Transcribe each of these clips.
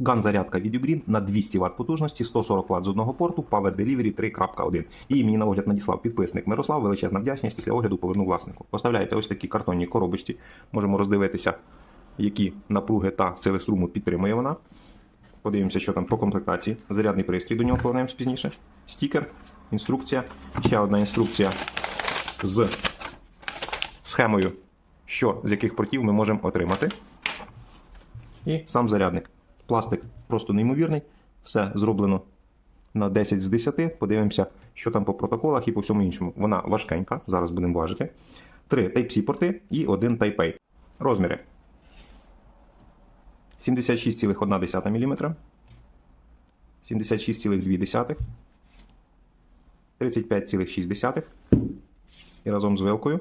GAN зарядка від Ugreen на 200 Вт потужності, 140 Вт з одного порту, Power Delivery 3.1. Її мені на огляд надіслав підписник Мирослав, величезна вдячність після огляду повернув власнику. Поставляються ось такі картонні коробочці. Можемо роздивитися, які напруги та сили струму підтримує вона. Подивимося, що там по комплектації. Зарядний пристрій до нього повернемось пізніше. Стікер, інструкція. Ще одна інструкція з схемою, що з яких портів ми можемо отримати. І сам зарядник. Пластик просто неймовірний. Все зроблено на 10 з 10. Подивимося, що там по протоколах і по всьому іншому. Вона важкенька, зараз будемо важити. Три Type-C порти і один Type-A. Розміри 76,1 мм, 76,2, 35,6 і разом з вилкою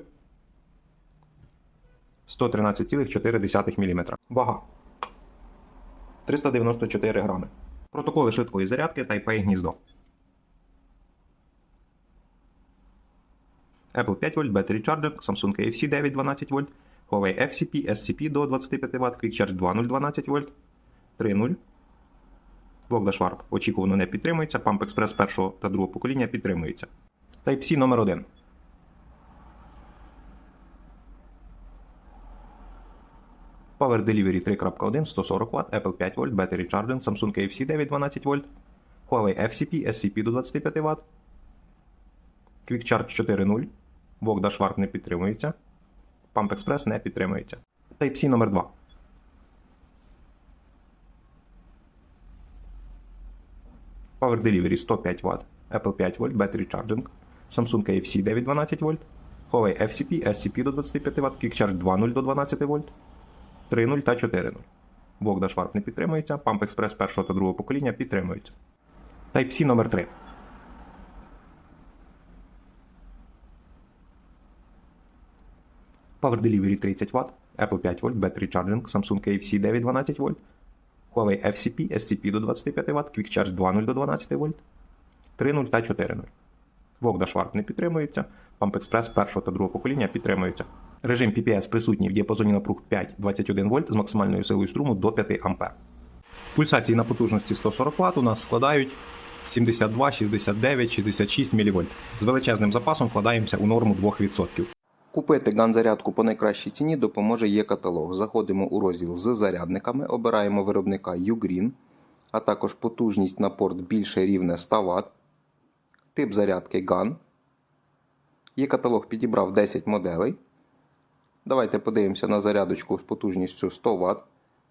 113,4 мм. Вага 394 грами. Протоколи швидкої зарядки Type-A гніздо. Apple 5 вольт, Battery Charger, Samsung KFC 9 12 вольт, Huawei FCP, SCP до 25 Вт, Quick Charge 2.0 12 вольт, 3.0. Вогда Шварп очікувано не підтримується, Pump Express першого та другого покоління підтримується. Type-C номер 1. Power Delivery 3.1 140 Вт, Apple 5 вольт, Battery Charging, Samsung KFC 9 12 вольт, Huawei FCP, SCP до 25 Вт, Quick Charge 4.0, Вогда Шварп не підтримується, Pump Express не підтримується. Type-C номер 2. Power Delivery 105 Вт, Apple 5 вольт, Battery Charging, Samsung KFC 9 12 вольт, Huawei FCP, SCP до 25 Вт, Quick Charge 2.0 до 12 вольт, 3.0 та 4.0. Вогда Шварп не підтримується, Pump Express першого та другого покоління підтримується. Type-C номер 3. Power Delivery 30 Вт, Apple 5 вольт, Battery Charging, Samsung KFC 9 12 вольт, Huawei FCP, SCP до 25 Вт, Quick Charge 2.0 до 12 вольт, 3.0 та 4.0. Вогда Шварп не підтримується, Pump Express першого та другого покоління підтримується. Режим PPS присутній в діапазоні напруг 5-21 вольт з максимальною силою струму до 5 А. Пульсації на потужності 140 Вт у нас складають 72, 69, 66 мВ. З величезним запасом вкладаємося у норму 2%. Купити ган-зарядку по найкращій ціні допоможе є каталог. Заходимо у розділ з зарядниками, обираємо виробника Ugreen, а також потужність на порт більше рівне 100 Вт, тип зарядки GAN. Є каталог підібрав 10 моделей. Давайте подивимося на зарядочку з потужністю 100 Вт.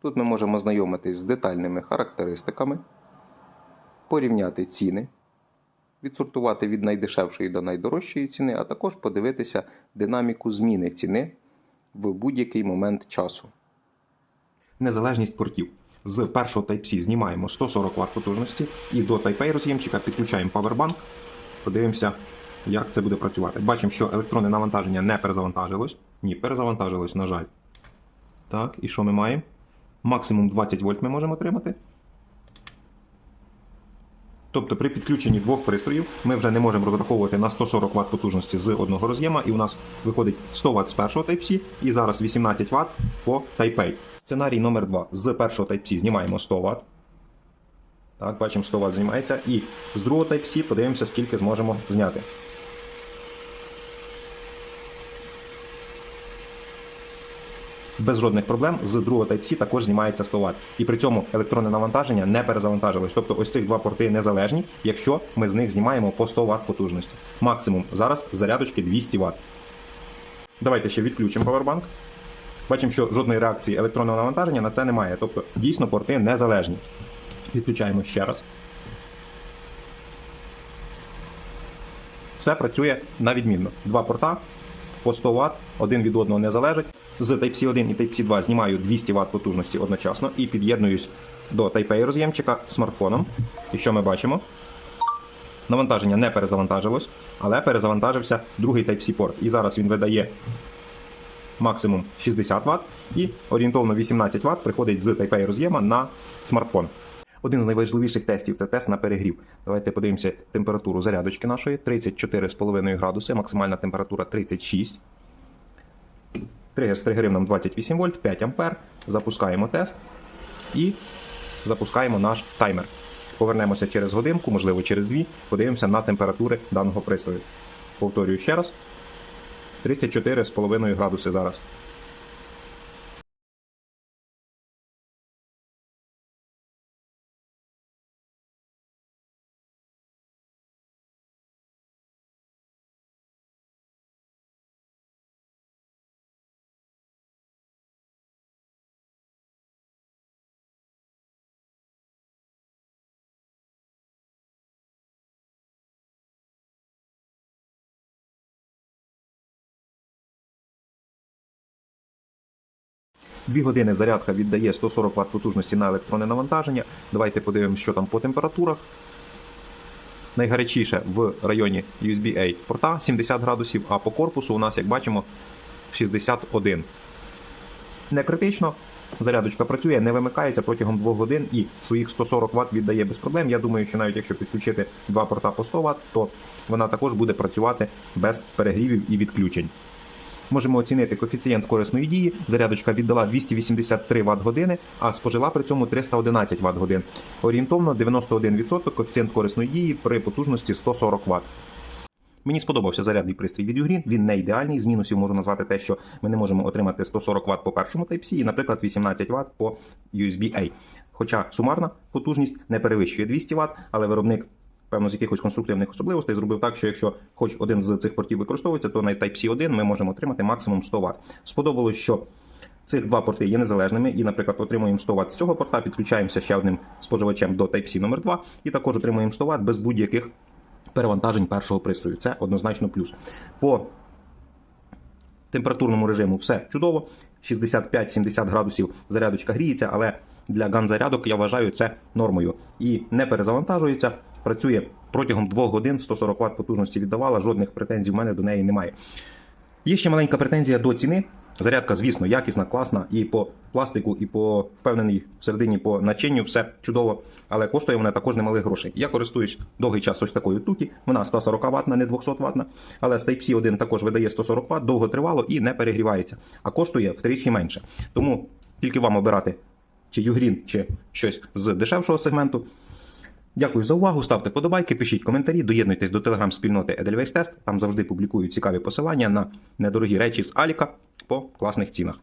Тут ми можемо знайомитись з детальними характеристиками, порівняти ціни, відсортувати від найдешевшої до найдорожчої ціни, а також подивитися динаміку зміни ціни в будь-який момент часу. Незалежність портів. З першого Type-C знімаємо 140 Вт потужності і до Type-A роз'ємчика підключаємо Powerbank. Подивимося, як це буде працювати. Бачимо, що електронне навантаження не перезавантажилось. Ні, перезавантажилось, на жаль. Так, і що ми маємо? Максимум 20 вольт ми можемо отримати. Тобто при підключенні двох пристроїв ми вже не можемо розраховувати на 140 Вт потужності з одного роз'єма, і у нас виходить 100 Вт з першого Type-C і зараз 18 Вт по Type-A. Сценарій номер 2 З першого Type-C знімаємо 100 Вт. Так, бачимо, 100 Вт знімається. І з другого Type-C подивимося, скільки зможемо зняти. Без жодних проблем з другого Type-C також знімається 100 Вт. І при цьому електронне навантаження не перезавантажилось. Тобто ось цих два порти незалежні, якщо ми з них знімаємо по 100 Вт потужності. Максимум зараз зарядочки 200 Вт. Давайте ще відключимо Powerbank. Бачимо, що жодної реакції електронного навантаження на це немає. Тобто дійсно порти незалежні. Відключаємо ще раз. Все працює на відмінно. Два порта по 100 Вт, один від одного не залежить. З Type-C 1 і Type-C 2 знімаю 200 Вт потужності одночасно і під'єднуюсь до Type-A роз'ємчика смартфоном. І що ми бачимо? Навантаження не перезавантажилось, але перезавантажився другий Type-C порт. І зараз він видає максимум 60 Вт і орієнтовно 18 Вт приходить з Type-A роз'єма на смартфон. Один з найважливіших тестів це тест на перегрів. Давайте подивимося температуру зарядочки нашої 34,5 градуси, максимальна температура 36. Тригер стригерив нам 28 вольт, 5 ампер. Запускаємо тест. І запускаємо наш таймер. Повернемося через годинку, можливо через дві, подивимося на температури даного пристрою. Повторюю ще раз. 34,5 градуси зараз. Дві години зарядка віддає 140 Вт потужності на електронне навантаження. Давайте подивимося, що там по температурах. Найгарячіше в районі USB-A порта 70 градусів, а по корпусу у нас, як бачимо, 61. Не критично. Зарядочка працює, не вимикається протягом 2 годин і своїх 140 Вт віддає без проблем. Я думаю, що навіть якщо підключити два порта по 100 Вт, то вона також буде працювати без перегрівів і відключень. Можемо оцінити коефіцієнт корисної дії. Зарядочка віддала 283 Вт години, а спожила при цьому 311 Вт годин. Орієнтовно 91% коефіцієнт корисної дії при потужності 140 Вт. Мені сподобався зарядний пристрій від Ugreen. Він не ідеальний. З мінусів можу назвати те, що ми не можемо отримати 140 Вт по першому Type-C і, наприклад, 18 Вт по USB-A. Хоча сумарна потужність не перевищує 200 Вт, але виробник. Певно, з якихось конструктивних особливостей зробив так, що якщо хоч один з цих портів використовується, то на Type-C 1 ми можемо отримати максимум 100 Вт. Сподобалось, що цих два порти є незалежними, і, наприклад, отримуємо 100 Вт з цього порта, підключаємося ще одним споживачем до Type-C номер 2 і також отримуємо 100 Вт без будь-яких перевантажень першого пристрою. Це однозначно плюс. По температурному режиму все чудово. 65-70 градусів зарядочка гріється, але для ган-зарядок я вважаю це нормою. І не перезавантажується, працює протягом 2 годин 140 Вт потужності віддавала, жодних претензій в мене до неї немає. Є ще маленька претензія до ціни. Зарядка, звісно, якісна, класна, і по пластику, і по впевнений всередині по начинню все чудово, але коштує вона також немалих грошей. Я користуюсь довгий час ось такою туті. Вона 140 ватна, не 200 ватна, але Type-C 1 також видає 140 Вт, довго тривало і не перегрівається, а коштує втричі менше. Тому тільки вам обирати чи Югрін, чи щось з дешевшого сегменту. Дякую за увагу. Ставте подобайки, пишіть коментарі, доєднуйтесь до телеграм-спільноти Edelweiss Test. Там завжди публікую цікаві посилання на недорогі речі з Аліка по класних цінах.